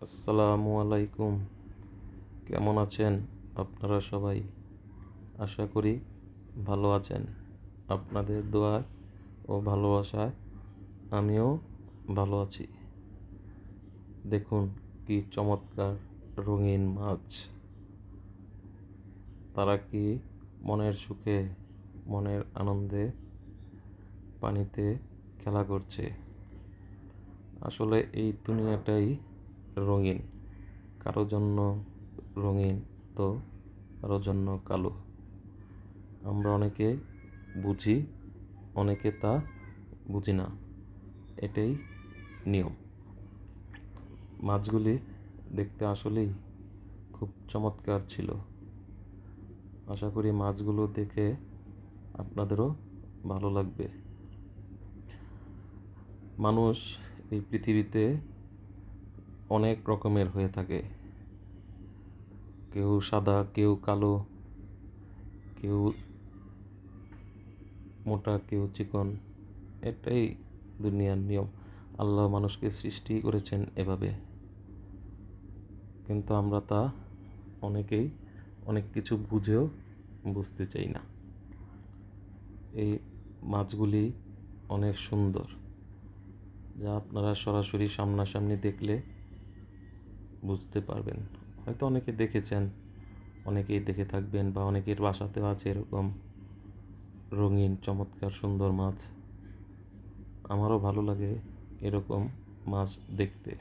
আসসালামু আলাইকুম। কেমন আছেন আপনারা সবাই? আশা করি ভালো আছেন। আপনাদের দোয়া ও ভালোবাসায় আমিও ভালো আছি। দেখুন কি চমৎকার রঙিন মাছ। তারা কি মনের সুখে, মনের আনন্দে পানিতে খেলা করছে? আসলে এই দুনিয়াটাই রঙিন। কারও জন্য রঙিন তো কারও জন্য কালো। আমরা অনেকে বুঝি, অনেকে তা বুঝি না। এটাই নিয়ম। মাছগুলি দেখতে আসলেই খুব চমৎকার ছিল। আশা করি মাছগুলো দেখে আপনাদেরও ভালো লাগবে। মানুষ এই পৃথিবীতে অনেক রকমের হয়ে থাকে। কেউ সাদা, কেউ কালো, কেউ মোটা, কেউ চিকন। এটাই দুনিয়ার নিয়ম। আল্লাহ মানুষকে সৃষ্টি করেছেন এভাবে। কিন্তু আমরা তা অনেকেই অনেক কিছু বুঝেও বুঝতে চাই না। এই মাছগুলি অনেক সুন্দর। যা আপনারা সরাসরি সামনাসামনি দেখলে বুঝতে পারবেন। হয়তো অনেকে দেখেছেন, অনেকেই দেখে থাকবেন বা অনেকের বাসাতেও আছে এরকম রঙিন, চমৎকার, সুন্দর মাছ। আমারও ভালো লাগে এরকম মাছ দেখতে।